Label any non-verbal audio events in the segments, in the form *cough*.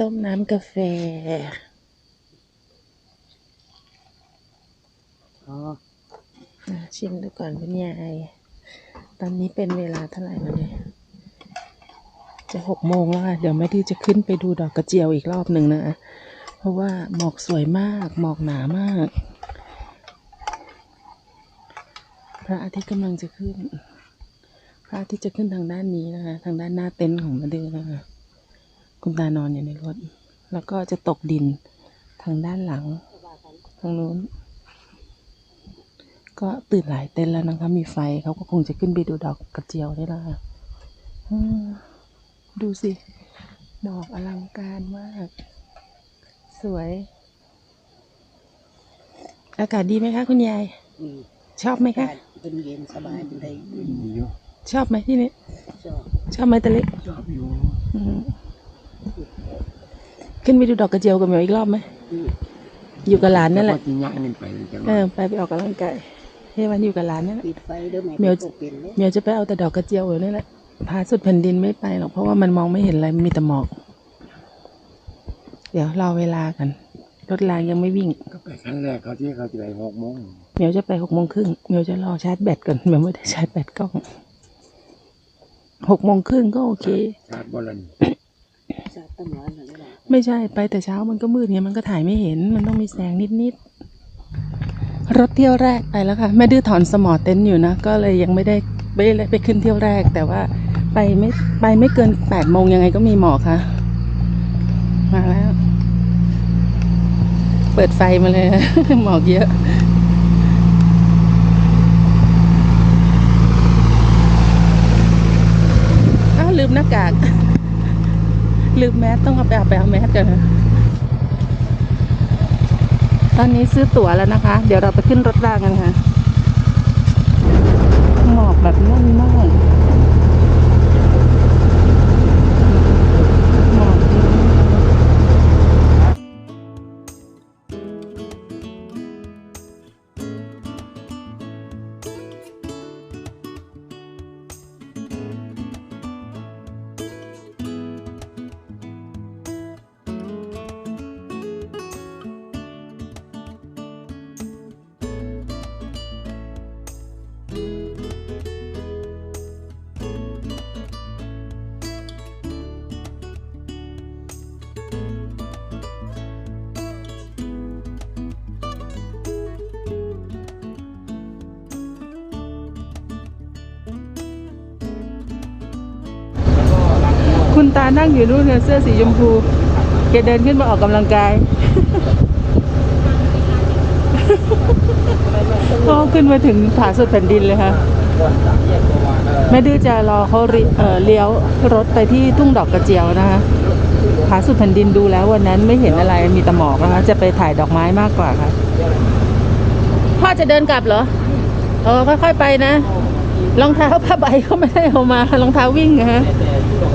ต้มน้ำกาแฟ อ๋ออะชิมดูก่อนคุณยาย ตอนนี้เป็นเวลาเท่าไหร่แล้วเนี่ย จะหกโมงแล้วค่ะ เดี๋ยวแม่ดื้อจะขึ้นไปดูดอกกระเจียวอีกรอบหนึ่งนะ เพราะว่าหมอกสวยมาก หมอกหนามาก พระอาทิตย์กำลังจะขึ้น พระอาทิตย์จะขึ้นทางด้านนี้นะคะ ทางด้านหน้าเต็นท์ของแม่ดื้อนะคะ คุณตานอนอยู่ในรถ แล้วก็จะตกดินทางด้านหลัง ทางนู้น ก็ตื่นหลายเต็นท์แล้วนะคะ มีไฟเขาก็คงจะขึ้นไปดูดอกกระเจียวนี่แหละค่ะอืมดูสิ ดอกอลังการมาก สวย อากาศดีไหมคะ คุณยายอืมชอบไหมคะเป็นเย็นสบายเป็นไดดีอยู่ชอบไหมที่นี่ ชอบ ชอบไหมตะเล็กชอบอยู่อืม ขึ้นไปดูดอกกระเจียวกับเหมียวอีกรอบไหมอืมอยู่กับหลานนั่นแหละต่ว่าที่ยะนี่ไปจังหเอวะอไปไปออกกำลังกายให้วันอยู่กับหลานนั่นแหละปิดไฟเด้อแม่เมียวตกเป็นเลยเหมียวจะไปเอาแต่ดอกกระเจียวอยู่นี่แหละพาสุดแผ่นดินไม่ไปหรอกเพราะว่ามันมองไม่เห็นอะไรมันมีแต่หมอก เดี๋ยวรอเวลากันรถรางยังไม่วิ่ง ก็ไปครั้งแรกเขาที่เขาจะไปหกโมงเหมียวจะไปหกโมงครึ่งเหมียวจะรอชาร์จแบตก่อนเหมียวไม่ได้ชาร์จแบตกล้องหกโมงครึ่งก็โอเคชาติบอลัน ไม่ใช่ไปแต่เช้ามันก็มืดไงมันก็ถ่ายไม่เห็น มันต้องมีแสงนิดๆรถเที่ยวแรกไปแล้วค่ะแม่ดื้อถอนสมอเต็นท์อยู่นะ ก็เลยยังไม่ได้ไม่ได้ไปขึ้นเที่ยวแรก แต่ว่าไปไม่ไปไม่เกินแปดโมงยังไงก็มีหมอกค่ะ มาแล้ว เปิดไฟมาเลย หมอกเยอะอ้าวลืมหน้ากาก ลืมแมสต้องเอาไปเอาไปเอาแมสกันนตอนนี้ซื้อตั๋วแล้วนะคะ เดี๋ยวเราไปขึ้นรถรางกันค่ะ หมอกแบบนุ่มมาก คุณตานั่งอยู่นู่นเนี่ยเสื้อสีชมพูแกเดินขึ้นมาออกกำลังกายก็ขึ้นมาถึงผาสุดแผ่นดินเลยค่ะแม่ดื้อจะรอเขาเริเอ่อเลี้ยวรถไปที่ทุ่งดอกกระเจียวนะคะผาสุดแผ่นดินดูแล้ววันนั้นไม่เห็นอะไรมีแต่หมอกนะคะจะไปถ่ายดอกไม้มากกว่าค่ะพ่อจะเดินกลับเหรอเออค่อยๆไปนะรองเท้าผ้าใบก็ไม่ได้เอามารองเท้าวิ่งนะฮะ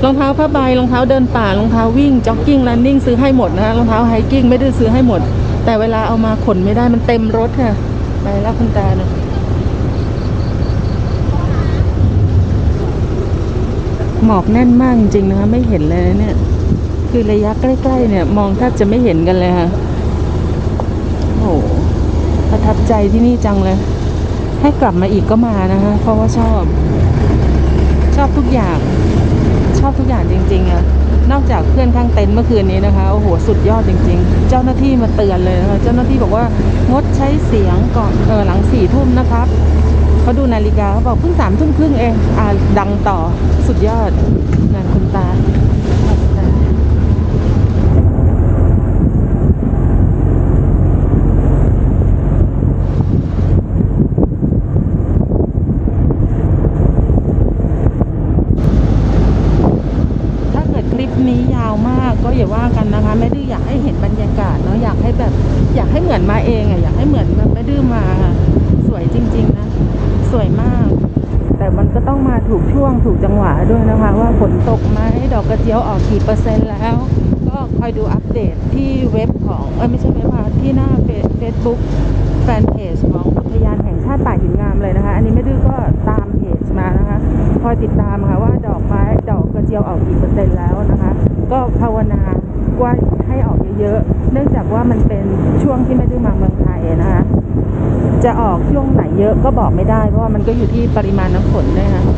รองเท้าผ้าใบรองเท้าเดินป่ารองเท้าวิ่งจ็อกกิ้งรันนิ่งซื้อให้หมดนะฮะรองเท้าไฮกิ้งไม่ได้ซื้อให้หมด แต่เวลาเอามาขนไม่ได้มันเต็มรถค่ะไปแล้วคุณตานะหมอกแน่นมากจริงๆนะคะไม่เห็นเลยเนี่ย คือระยะใกล้ ๆ เนี่ย มองแทบจะไม่เห็นกันเลยค่ะโอ้โหประทับใจที่นี่จังเลย ให้กลับมาอีกก็มานะคะ เพราะว่าชอบ ชอบทุกอย่าง ทุกอย่างจริงๆอะนอกจากเพื่อนข้างเต็นท์เมื่อคืนนี้นะคะโอ้โหสุดยอดจริง ๆ เจ้าหน้าที่มาเตือนเลยนะคะเจ้าหน้าที่บอกว่างดใช้เสียงก่อนเออหลังสี่ทุ่มนะครับเขาดูนาฬิกาเขาบอกเพิ่งสามทุ่มครึ่งเองอ่าดังต่อสุดยอดงานคุณตาคุณตา ถ้าเกิดคลิปนี้ยาวมากก็อย่าว่ากันนะคะแม่ดื้ออยากให้เห็นบรรยากาศเนาะอยากให้แบบ อยากให้เหมือนมาเองอะอยากให้เหมือนแบบแม่ดื้อมาค่ะสวยจริง ๆ นะ สวยมาก แต่มันก็ต้องมาถูกช่วงถูกจังหวะด้วยนะคะ ว่าฝนตกไหม ดอกกระเจียวออกกี่เปอร์เซ็นต์แล้ว ก็คอยดูอัปเดตที่เว็บของเอ้ยไม่ใช่เว็บค่ะที่หน้าเฟซบุ๊กแฟนเพจของอุทยานแห่งชาติป่าหินงามเลยนะคะ อันนี้แม่ดื้อก็ตามเพจมานะคะ คอยติดตามค่ะว่าดอกไม้ดอกกระเจียวออกกี่เปอร์เซ็นต์แล้วนะคะ ก็ภาวนาว่าให้ออกเยอะๆ เนื่องจากว่ามันเป็นช่วงที่ไม่ได้อมาเมืองไทยนะคะ จะออกช่วงไหนเยอะก็บอกไม่ได้เพราะว่ามันก็อยู่ที่ปริมาณน้ำฝนด้วยนะคะ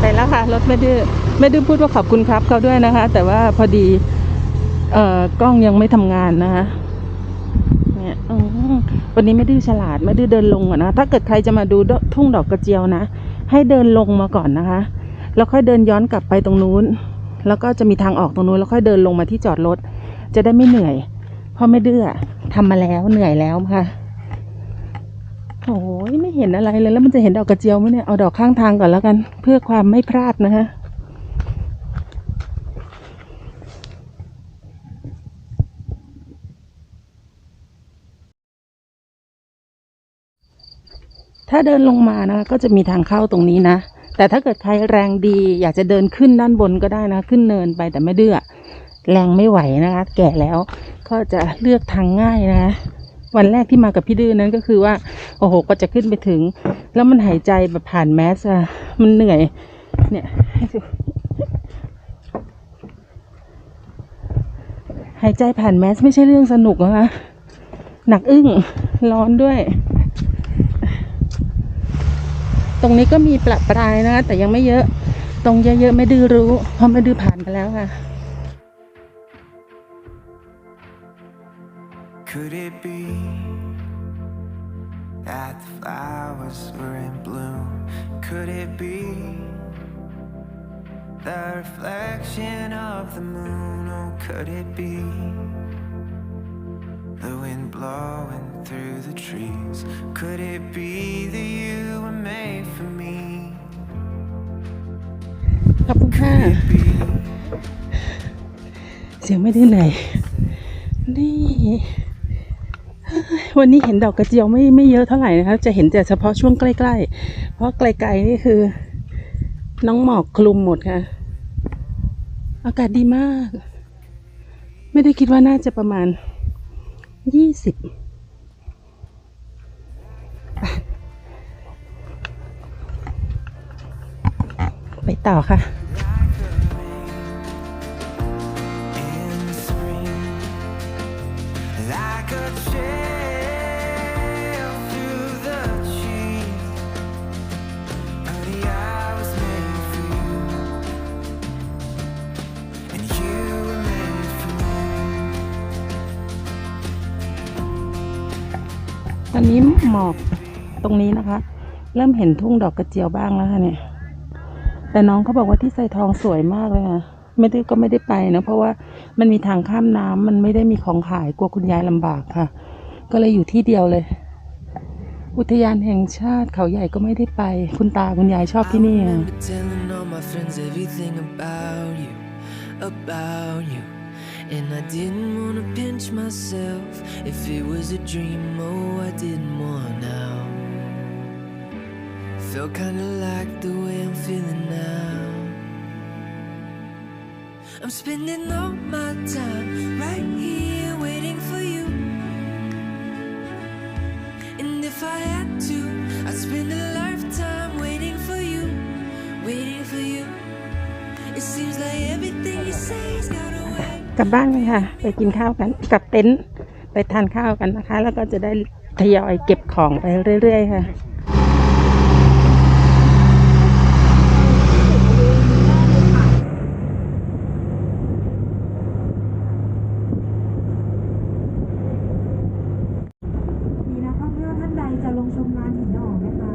ไปแล้วค่ะ รถไม่ดื้อไม่ดื้อพูดว่าขอบคุณครับเขาด้วยนะคะ แต่ว่าพอดี เอ่อกล้องยังไม่ทำงานนะคะเนี่ยวันนี้ไม่ดื้อฉลาดไม่ดื้อเดินลงก่อนนะ ถ้าเกิดใครจะมาดูทุ่งดอกกระเจียวนะ ให้เดินลงมาก่อนนะคะ แล้วค่อยเดินย้อนกลับไปตรงนู้น แล้วก็จะมีทางออกตรงนู้น แล้วค่อยเดินลงมาที่จอดรถ จะได้ไม่เหนื่อย เพราะไม่ดื้อ ทำมาแล้วเหนื่อยแล้วค่ะ โอ้ยไม่เห็นอะไรเลยแล้วมันจะเห็นดอกกระเจียวไหมเนี่ย เอาดอกข้างทางก่อนแล้วกัน เพื่อความไม่พลาดนะคะถ้าเดินลงมานะก็จะมีทางเข้าตรงนี้นะ แต่ถ้าเกิดใครแรงดี อยากจะเดินขึ้นด้านบนก็ได้นะ ขึ้นเนินไปแต่ไม่เดือแรงไม่ไหวนะคะ แก่แล้ว ก็จะเลือกทางง่ายนะ วันแรกที่มากับพี่ดื้อนั้นก็คือว่า โอ้โหก็จะขึ้นไปถึง แล้วมันหายใจแบบผ่านแมสอะมันเหนื่อย เนี่ยหายใจผ่านแมสไม่ใช่เรื่องสนุกนะคะหนักอึ้งร้อนด้วย ตรงนี้ก็มีประปรายนะ แต่ยังไม่เยอะ ตรงเยอะๆไม่ดื้อรู้ เพราะไม่ดื้อผ่านไปแล้วค่ะ Could it be that the flowers were in bloom? Could it be the reflection of the moon? Oh, could it be the wind blowing through the trees? Could it be that you were made for me? *laughs* ขอบคุณค่ะ Be เสียงไม่ดื้อเหนื่อยนี่เฮ้ย วันนี้เห็นดอกกระเจียวไม่ไม่เยอะเท่าไหร่นะคะจะเห็นแต่เฉพาะช่วงใกล้ๆ เพราะไกลๆนี่คือ น้องหมอกคลุมหมดค่ะ อากาศดีมาก ไม่ได้คิดว่าน่าจะประมาณยี่สิบไปต่อค่ะ ตอนนี้หมอกตรงนี้นะคะ เริ่มเห็นทุ่งดอกกระเจียวบ้างแล้วค่ะเนี่ย แต่น้องเขาบอกว่าที่ไซทองสวยมากเลยค่ะไม่ได้ก็ไม่ได้ไปนะเพราะว่ามันมีทางข้ามน้ำมันไม่ได้มีของขายกลัวคุณยายลำบากค่ะ ก็เลยอยู่ที่เดียวเลย อุทยานแห่งชาติเขาใหญ่ก็ไม่ได้ไป คุณตาคุณยายชอบที่นี่ค่ะ And I didn't wanna pinch myself if it was a dream. Oh, I didn't want now. Felt kinda like the way I'm feeling now. I'm spending all my time right here waiting for you. And if I had to, I'd spend a lifetime waiting for you, waiting for you. It seems like everything you say gotta wait. กลับบ้านกันค่ะ ไปกินข้าวกันกับเต็นท์ไปทานข้าวกันนะคะ แล้วก็จะได้ทยอยเก็บของไปเรื่อย ๆ ค่ะ มีนักท่องเที่ยวท่านใดจะลงชมงานหินหนองไหมคะ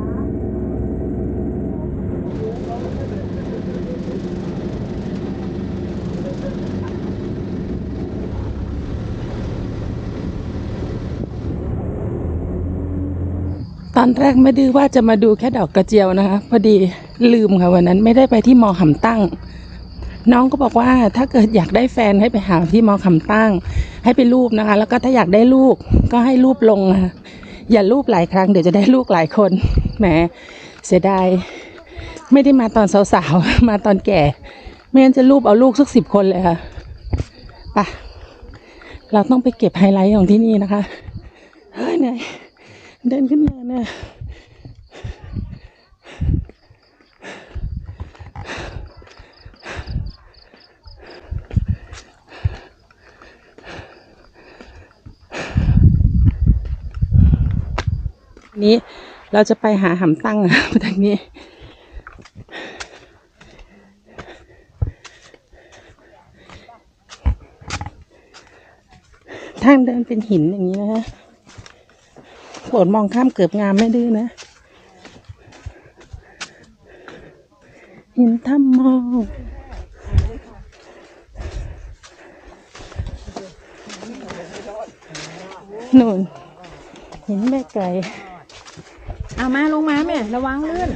ตอนแรกไม่ดื้อว่าจะมาดูแค่ดอกกระเจียวนะคะ พอดีลืมค่ะวันนั้นไม่ได้ไปที่มอหำตั้ง น้องก็บอกว่าถ้าเกิดอยากได้แฟนให้ไปหาที่มอคำตั้ง ให้ไปรูปนะคะ แล้วก็ถ้าอยากได้ลูกก็ให้รูปลงค่ะอย่ารูปหลายครั้งเดี๋ยวจะได้ลูกหลายคนแหมเสียดายไม่ได้มาตอนสาวๆ มาตอนแก่ไม่งั้นจะรูปเอาลูกสักสิบคนเลยค่ะไปะเราต้องไปเก็บไฮไลท์ของที่นี่นะคะ เฮ้ยเหนื่อย เดินขึ้นมาเนี่ยนี้เราจะไปหาหำตั้งอาทางนี้ ทางเดินเป็นหินอย่างนี้นะคะ โปรดมองข้ามเกือบงามไม่ดื้อนะหินถ้ำมองนู่นหินแม่ไก่เอามาลงมาแม่ ระวังลื่น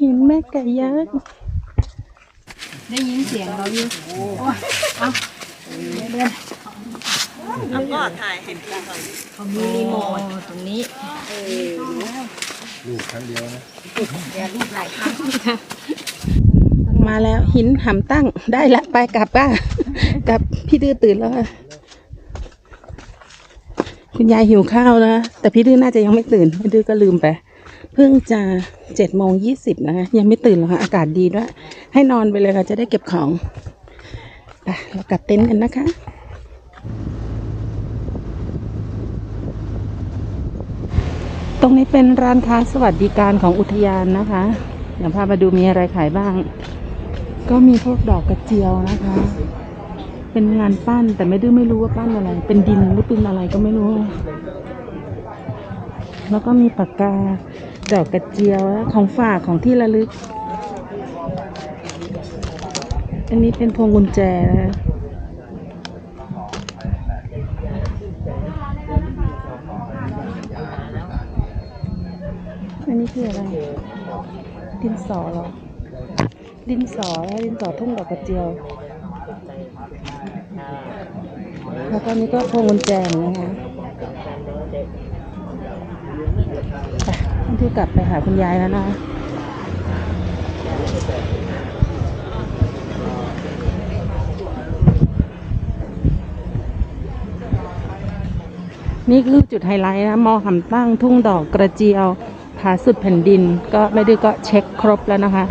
หินแม่ไก่ยักษ์ได้ยินเสียงเราอยู่เอาเดิน แล้วก็ถ่ายเห็นกันเขามีรีโมทตรงนี้ลูกครั้งเดียวนะมาแล้วหินหำตั้งได้ละไปกลับบ้านกลับพี่ดื้อตื่นแล้วค่ะคุณยายหิวข้าวนะแต่พี่ดื้อน่าจะยังไม่ตื่นพี่ดื้อก็ลืมไปเพิ่งจะเจ็ดโมงยี่สิบนะคะยังไม่ตื่นหรอกค่ะอากาศดีด้วย ให้นอนไปเลยค่ะจะได้เก็บของไปเรากลับเต็นท์กันนะคะ รงนี้เป็นร้านค้าสวัสดิการของอุทยานนะคะ เดี๋ยวพามาดูมีอะไรขายบ้าง ก็มีพวกดอกกระเจียวนะคะ เป็นงานปั้นแต่ไม่ดื้อไม่รู้ว่าปั้นอะไร เป็นดินหรือเป็นอะไรก็ไม่รู้ แล้วก็มีปากกาดอกกระเจียวและของฝากของที่ระลึก อันนี้เป็นพวงกุญแจนะคะอั นนี้คืออะไร ดินสอเหรอ ดินสอและดินสอทุ่งดอกกระเจียว แล้วก็นี่ก็พวงกุญแจนะคะไปที่กลับไปหาคุณยายแล้วนะนี่คือจุดไฮไลท์นะมอหำตั้งทุ่งดอกกระเจียว ผาสุดแผ่นดินก็ไม่ดื้อก็เช็คครบแล้วนะคะ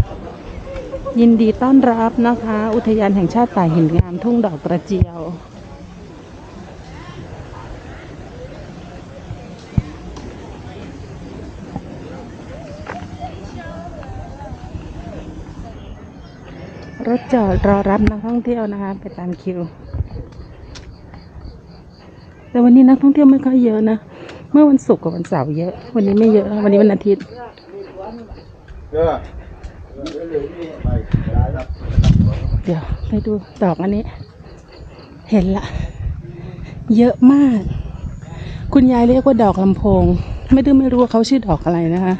ยินดีต้อนรับนะคะ อุทยานแห่งชาติป่าหินงามทุ่งดอกกระเจียวรถจอดรอรับนักท่องเที่ยวนะคะ ไปตามคิว แต่วันนี้นักท่องเที่ยวไม่ค่อยเยอะนะ เมื่อวันศุกร์กับวันเสาร์เยอะ วันนี้ไม่เยอะ วันนี้วันอาทิตย์ เดี๋ยวไปดูดอกอันนี้ เห็นละ เยอะมาก คุณยายเรียกว่าดอกลำโพง ไม่ดื้อไม่รู้ว่าเขาชื่อดอกอะไรนะคะ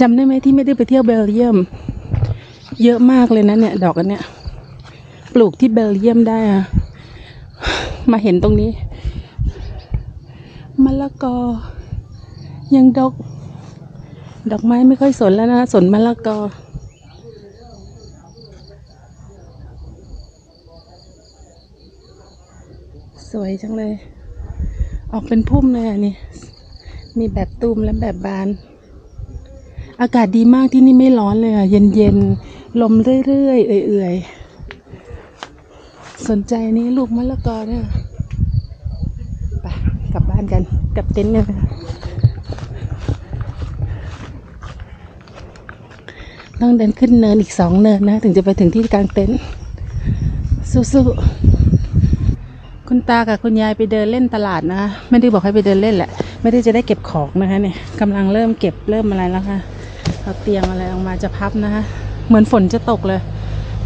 จำได้ไหมที่ไม่ได้ไปเที่ยวเบลเยียม เยอะมากเลยนะเนี่ย ดอกอันเนี้ย ปลูกที่เบลเยียมได้อะมาเห็นตรงนี้ มะละกอ ยังดอกดอกไม้ไม่ค่อยสนแล้วนะสนมะละกอสวยจังเลย ออกเป็นพุ่มเลยอะนี่ มีแบบตูมและแบบบาน อากาศดีมากที่นี่ไม่ร้อนเลยอะ เย็นๆลมเรื่อยๆ เอื่อยๆ สนใจนี้ลูกมะละกอเนี่ย กับบ้านกับเต็นท์กันค่ะต้องเดินขึ้นเนินอีกสองเนินนะ ถึงจะไปถึงที่กลางเต็นท์สู้ๆคุณตากับคุณยายไปเดินเล่นตลาดนะคะไม่ได้บอกให้ไปเดินเล่นแหละ ไม่ได้จะได้เก็บของนะคะเนี่ยกำลังเริ่มเก็บเริ่มอะไรแล้วค่ะเอาเตียงอะไรออกมาจะพับนะคะเหมือนฝนจะตกเลย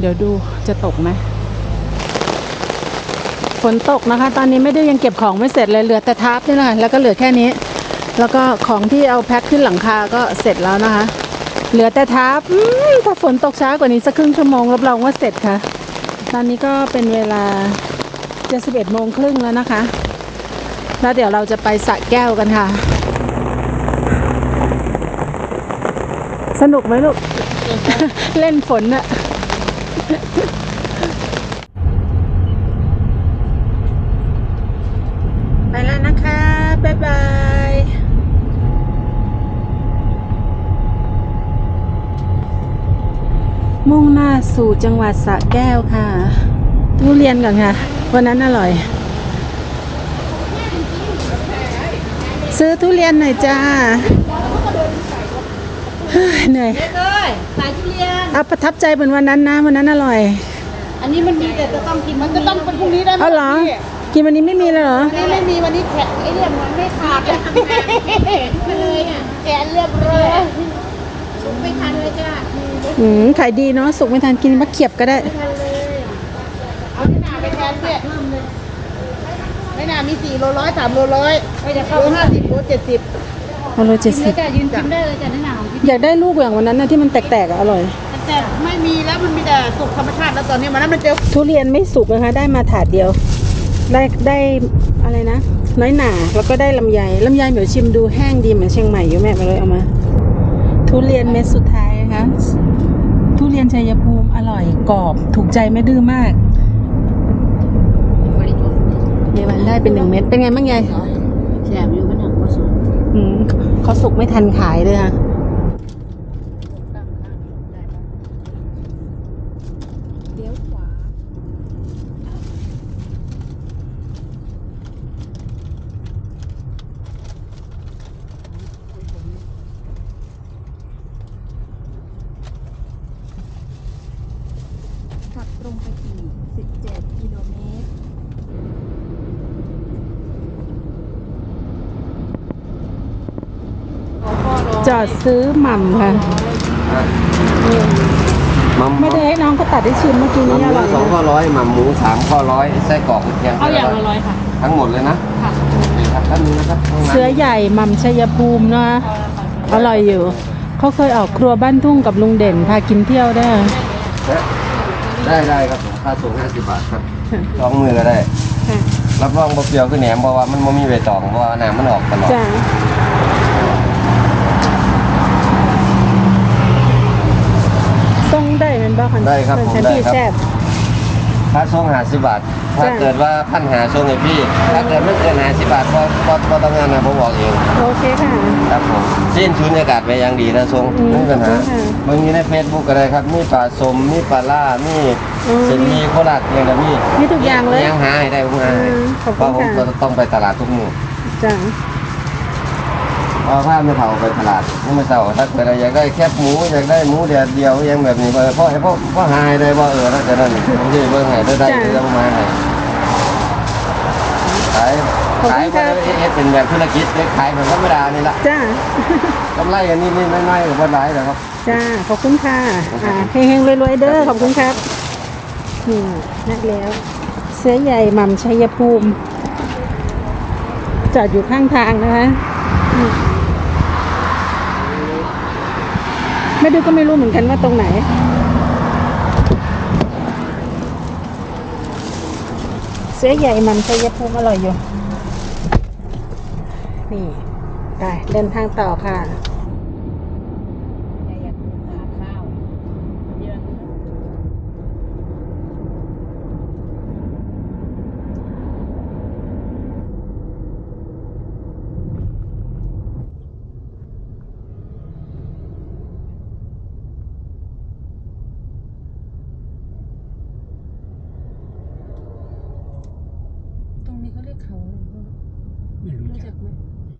เดี๋ยวดูจะตกไหม ฝนตกนะคะ ตอนนี้ไม่ได้ยังเก็บของไม่เสร็จเลยเหลือแต่ทับนี่แหละแล้วก็เหลือแค่นี้ แล้วก็ของที่เอาแพ็คขึ้นหลังคาก็เสร็จแล้วนะคะ เหลือแต่ทับอืมถ้าฝนตกช้ากว่านี้สักครึ่งชั่วโมงรับรองว่าเสร็จค่ะ ตอนนี้ก็เป็นเวลาจะสิบเอ็ดโมงครึ่งแล้วนะคะ แล้วเดี๋ยวเราจะไปสระแก้วกันค่ะ สนุกไหมลูก เล่นฝนอะไปแล้วนะคะ บ๊ายบาย มุ่งหน้า สู่จังหวัดสระแก้วค่ะ ทุเรียนก่อนค่ะ วันนั้นอร่อย ซื้อทุเรียนหน่อยจ้าเฮ้ยเหนื่อยเอ้ยขายทุเรียนเอาประทับใจเหมือนวันนั้นนะ วันนั้นอร่อย อันนี้มันมีแต่จะต้องกินมันจะต้องเป็นพรุ่งนี้ได้ไหมเอาเหรอ กินวันนี้ไม่มีเลยเหรอวันนี้ไม่มีวันนี้แขกไอ้เรื่องมันไม่ขาดเลยทำงานเลยอะแขนเรียบร้อยสุกไม่ทันเลยจ้า อืมขายดีเนาะสุกไม่ทันกินมะเขียบก็ได้ทันเลยเอาที่นาไปแทนเนี่ยไม่น่ามีสี่โลร้อยสามโลร้อยโลห้าสิบโลเจ็ดสิบเอาโลเจ็ดสิบจ้ะยืนกินได้เลยจ้ะในหนาวกินอยากได้ลูกอย่างวันนั้นนะที่มันแตกๆอะอร่อย แต่ไม่มีแล้วมันมีแต่สุกธรรมชาติแล้วตอนนี้มันนั้นมันเจอทุเรียนไม่สุกนะคะ ได้มาถาดเดียว ได้ได้อะไรนะ น้อยหนาแล้วก็ได้ลำไยลำไยเหมียวชิมดูแห้งดีเหมือนเชียงใหม่อยู่แม่มาเลยเอามา ทุเรียนเม็ดสุดท้าย นะคะ ทุเรียนชัยภูมิอร่อยกรอบ ถูกใจไม่ดื้อมากยายวันได้เป็นหนึ่งเม็ดเป็นไงบ้างยายแสบอยู่มันหนักกว่าสุดอืมเขาสุกไม่ทันขายเลยค่ะเลี้ยวขวา ขับตรงไปอีก 17 กิโลเมตรจอดซื้อหม่ำค่ะ มัมไม่ได้ให้น้องก็ตัดได้ชิมเมื่อกี้มัมนี้อหมูร่อยสองข้อนะร้อยหมัมหมูสามข้อร้อยไส้กรอกกระเทียมเอาอย่างละร้อยค่ะ ทั้งหมดเลยนะค่ะนี่ครับท่านนี้นะครับข้างในเสือใหญ่หม่ำชัยภูมิเนาะอร่อยอยู่ เขาเคยออกครัวบ้านทุ่งกับลุงเด่นพากินเที่ยวได้ ได้ได้ครับผมค่าส่งห้าสิบบาทครับสองมือก็ได้ ค่ะรับรองบ่เปรี้ยวคือแหนมเพราะว่ามันไม่มีใบตองเพราะว่าน้ำมันออกตลอดจ้าส่งได้แมันบ้างได้ครับผมฉันได้ที่ครับแซ่บค่าส่งห้าสิบบาท ถ้าจ้ะเกิดว่าพันหาส่งให้พี่ ถ้าเกิดไม่เกินห้าสิบบาทก็ก็ก็ต้องงานนะผมบอกเอง โอเคค่ะ ครับผมสิ้นชุนอากาศไปอยังดีนะทรงอืมไม่มีปัญหาขอบคุณค่ะบางทีในเฟซบุ๊กก็ได้ครับ มีปลาสม มีปลาล่า มีอืมเส้นหมีโคราชอย่างกับมีมีทุกอย่างเลยยังหาให้ได้ผมหาให้อืมขอบเพคุณราะผมค่ะ ก็ต้องไปตลาดทุกมื้อจ้า เพราะถ้าไม่เท่าไปตลาดนี่ไม่เท่าถ้าเกิดอยากได้แคบหมูอยากได้หมูแดดเดียวอยังแบบนี้เออพ่อให้พ่อพ่อหายได้ว่าเออแล้วจะนั่นผมจะเบิ่งให้ได้ได้เรื่องมาให้ขายขายก็ได้เฮ็ดเป็นแบบธุรกิจเล็กขายแบบธรรมดานี่ละจ้ากำไรกันนิดๆน้อยๆกับบ่หลายหรอกครับจ้าขอบคุณค่ะอ่าเฮงๆรวยๆเด้อขอบคุณครับนี่นักแล้วเสื้อใหญ่หม่ำชัยภูมิจอดอยู่ข้างทางนะคะอื มไม่ดูก็ไม่รู้เหมือนกันว่าตรงไหน เสื้อใหญ่มันชัยภูมิอร่อยอยู่ นี่ ไปเดินทางต่อค่ะ